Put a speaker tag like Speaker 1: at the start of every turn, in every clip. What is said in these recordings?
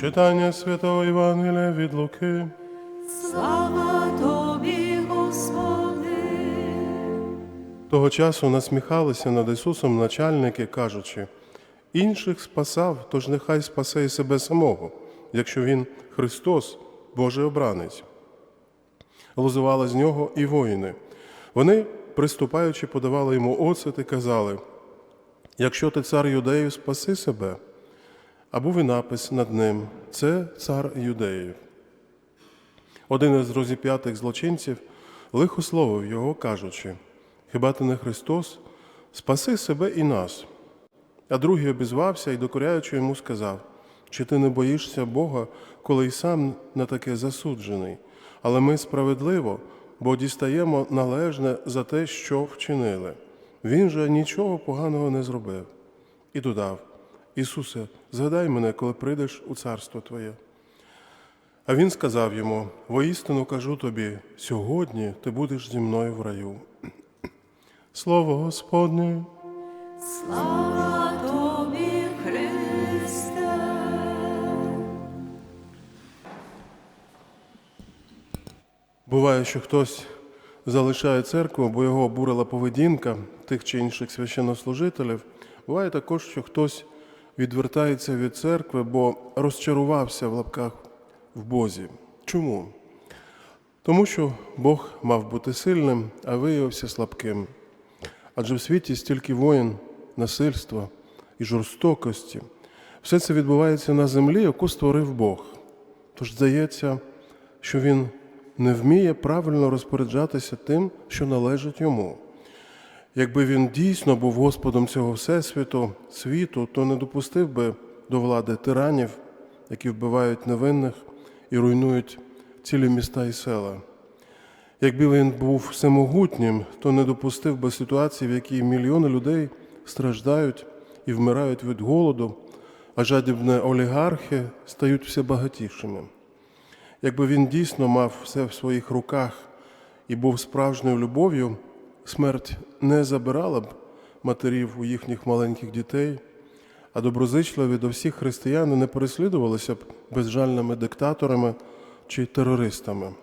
Speaker 1: Читання Святого Євангелія від Луки.
Speaker 2: Слава тобі, Господи,
Speaker 1: Того часу насміхалися над Ісусом начальники, кажучи, інших спасав, тож нехай спасе і себе самого, якщо Він Христос, Божий обранець. Лозували з нього і воїни. Вони, приступаючи, подавали йому оцет і казали: якщо ти цар юдеїв, спаси себе. А був і напис над ним це цар юдеїв. Один із розіп'ятих злочинців лихословив його, кажучи: Хіба ти не Христос? Спаси себе і нас. А другий обізвався і, докоряючи йому, сказав: Чи ти не боїшся Бога, коли й сам на таке засуджений? Але ми справедливо, бо дістаємо належне за те, що вчинили. Він же нічого поганого не зробив. І додав: Ісусе, згадай мене, коли прийдеш у царство Твоє. А він сказав йому: воістину кажу тобі, сьогодні ти будеш зі мною в раю. Слово Господнє.
Speaker 2: слава тобі, Христе.
Speaker 1: Буває, що хтось залишає церкву, бо його обурила поведінка тих чи інших священнослужителів. Буває також, що хтось відвертається від церкви, бо розчарувався в лапках в Бозі. Чому? Тому що Бог мав бути сильним, а виявився слабким. Адже в світі стільки воїн, насильства і жорстокості. Все це відбувається на землі, яку створив Бог. Тож здається, що Він не вміє правильно розпоряджатися тим, що належить йому. Якби він дійсно був Господом цього Всесвіту, світу, то не допустив би до влади тиранів, які вбивають невинних і руйнують цілі міста і села. Якби він був всемогутнім, то не допустив би ситуації, в якій мільйони людей страждають і вмирають від голоду, а жадібні олігархи стають все багатішими. Якби він дійсно мав все в своїх руках і був справжньою любов'ю, смерть не забирала б матерів у їхніх маленьких дітей, а доброзичливі до всіх християн не переслідувалися б безжальними диктаторами чи терористами.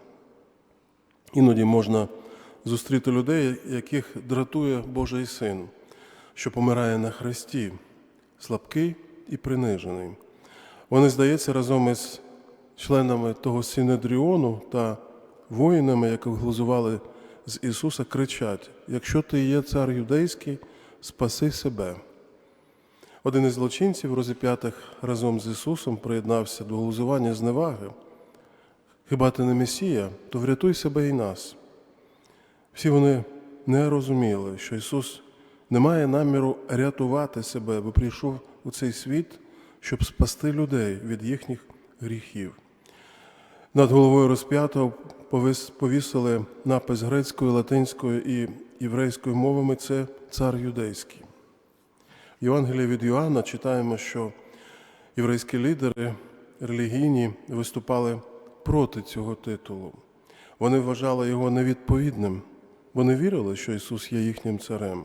Speaker 1: Іноді можна зустріти людей, яких дратує Божий син, що помирає на хресті, слабкий і принижений. Вони, здається, разом із членами того Синедріону та воїнами, які глузували з Ісуса, кричать: якщо ти є цар юдейський, спаси себе. Один із злочинців, розіп'ятих разом з Ісусом, приєднався до глузування зневаги. Хіба ти не Месія, то врятуй себе і нас. Всі вони не розуміли, що Ісус не має наміру рятувати себе, бо прийшов у цей світ, щоб спасти людей від їхніх гріхів. Над головою розп'ятого повісили напис грецькою, латинською і єврейською мовами це цар юдейський. В Євангелії від Йоанна читаємо, що єврейські лідери релігійні виступали проти цього титулу. Вони вважали його невідповідним. Вони вірили, що Ісус є їхнім царем.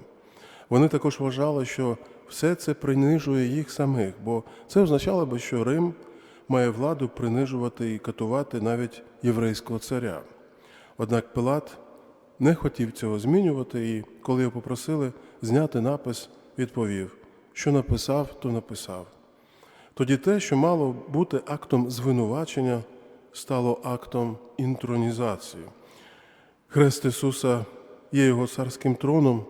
Speaker 1: Вони також вважали, що все це принижує їх самих, бо це означало би, що Рим має владу принижувати і катувати навіть єврейського царя. Однак Пилат не хотів цього змінювати, і коли його попросили зняти напис, відповів, що написав, то написав. Тоді те, що мало бути актом звинувачення, стало актом інтронізації. Хрест Ісуса є Його царським троном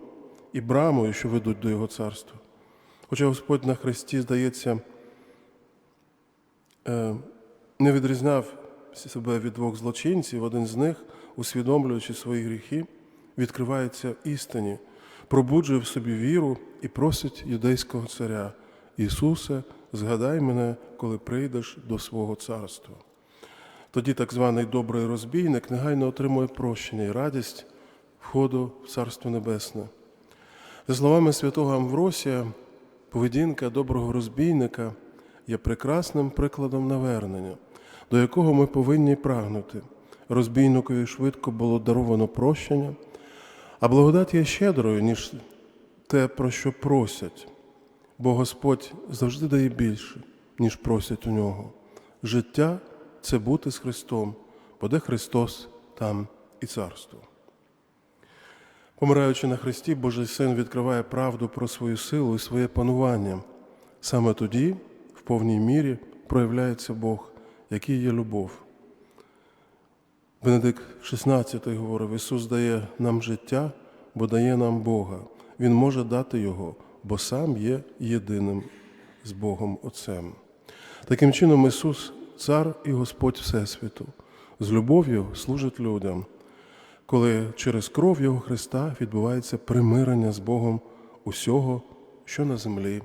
Speaker 1: і брамою, що ведуть до Його царства. Хоча Господь на хресті, здається, не відрізняв себе від двох злочинців, один з них, усвідомлюючи свої гріхи, відкривається істині, пробуджує в собі віру і просить юдейського царя Ісусе, згадай мене, коли прийдеш до свого царства. Тоді так званий добрий розбійник негайно отримує прощення і радість входу в Царство Небесне. За словами святого Амвросія, поведінка доброго розбійника є прекрасним прикладом навернення, до якого ми повинні прагнути. Розбійникові швидко було даровано прощення, а благодать є щедрою, ніж те, про що просять, бо Господь завжди дає більше, ніж просять у нього. Життя це бути з Христом, бо де Христос, там і царство. Помираючи на Христі, Божий Син відкриває правду про свою силу і своє панування. Саме тоді, повній мірі, проявляється Бог, який є любов. Бенедикт XVI говорив: Ісус дає нам життя, бо дає нам Бога. Він може дати Його, бо сам є єдиним з Богом Отцем. Таким чином, Ісус Цар і Господь Всесвіту, з любов'ю служить людям, коли через кров Його Христа відбувається примирення з Богом усього, що на землі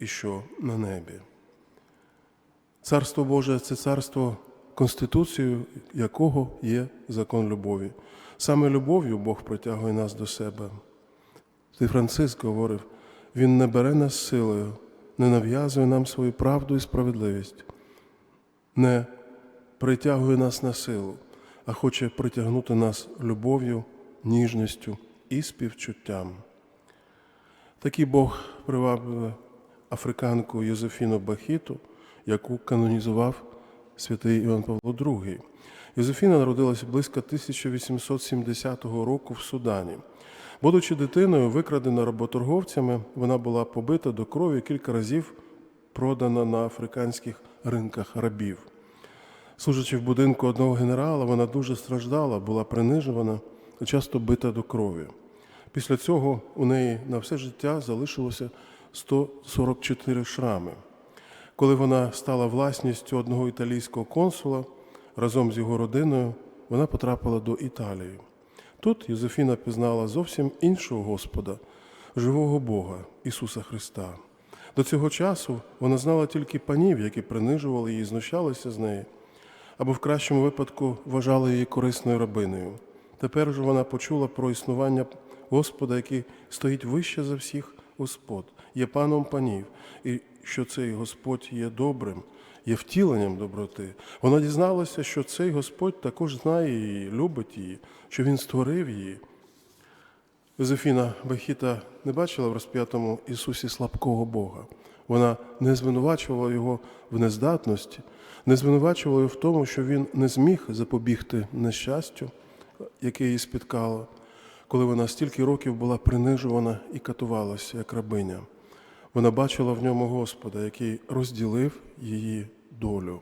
Speaker 1: і що на небі. Царство Боже це царство, конституцією якого є закон любові. Саме любов'ю Бог притягує нас до себе. Ти Франциск говорив, Він не бере нас силою, не нав'язує нам свою правду і справедливість, не притягує нас на силу, а хоче притягнути нас любов'ю, ніжністю і співчуттям. Такий Бог привабив африканку Йозефіну Бахіту, яку канонізував святий Іван Павло II. Йозефіна народилася близько 1870 року в Судані. Будучи дитиною, викрадена работорговцями, вона була побита до крові кілька разів продана на африканських ринках рабів. Служачи в будинку одного генерала, вона дуже страждала, була принижувана і часто бита до крові. Після цього у неї на все життя залишилося 144 шрами. Коли вона стала власністю одного італійського консула разом з його родиною, вона потрапила до Італії. Тут Йозефіна пізнала зовсім іншого Господа, живого Бога Ісуса Христа. До цього часу вона знала тільки панів, які принижували її, знущалися з неї, або в кращому випадку вважали її корисною рабиною. Тепер же вона почула про існування Господа, який стоїть вище за всіх Господ, є паном панів, і що цей Господь є добрим, є втіленням доброти. Вона дізналася, що цей Господь також знає її, любить її, що Він створив її. Йозефіна Бахіта не бачила в розп'ятому Ісусі слабкого Бога. Вона не звинувачувала його в нездатності, не звинувачувала його в тому, що він не зміг запобігти нещастю, яке її спіткало, коли вона стільки років була принижувана і катувалася, як рабиня. Вона бачила в ньому Господа, який розділив її долю.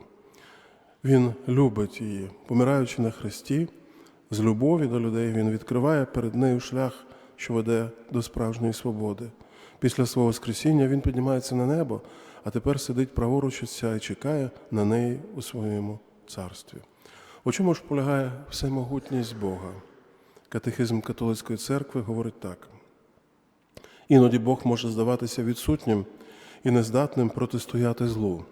Speaker 1: Він любить її, помираючи на хресті, з любові до людей, він відкриває перед нею шлях, що веде до справжньої свободи. Після свого Воскресіння він піднімається на небо, а тепер сидить праворуч Отця і чекає на неї у своєму царстві. У чому ж полягає всемогутність Бога? Катехизм католицької церкви говорить так. Іноді Бог може здаватися відсутнім і нездатним протистояти злу.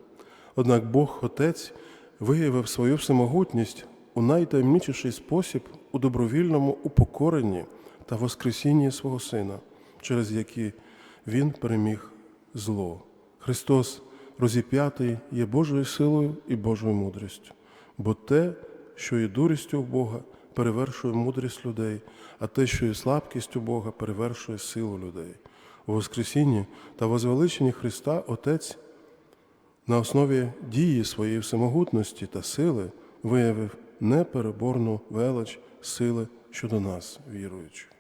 Speaker 1: Однак Бог, Отець, виявив свою всемогутність у найтаємничіший спосіб у добровільному упокоренні та воскресінні свого Сина, через які Він переміг зло. Христос, розіп'ятий, є Божою силою і Божою мудрістю, бо те, що є дурістю в Бога, перевершує мудрість людей, а те, що є слабкістю Бога, перевершує силу людей. У Воскресінні та возвеличенні Христа Отець на основі дії своєї всемогутності та сили виявив непереборну велич сили щодо нас, віруючих.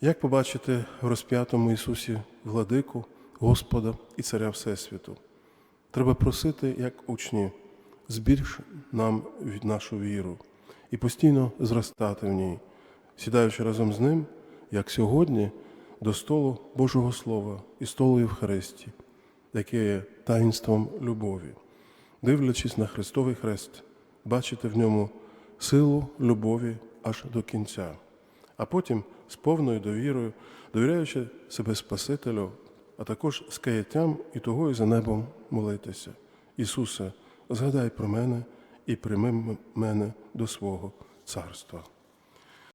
Speaker 1: Як побачити в розп'ятому Ісусі владику, Господа і Царя Всесвіту? Треба просити, як учні, збільш нам від нашу віру і постійно зростати в ній, сідаючи разом з ним, як сьогодні, до столу Божого Слова і столу Євхаристії, яке є таїнством любові, дивлячись на Христовий хрест, бачити в ньому силу любові аж до кінця, а потім з повною довірою, довіряючи себе Спасителю, а також з каяттям і того і за небом молитися. Ісусе, згадай про мене і прийми мене до свого царства.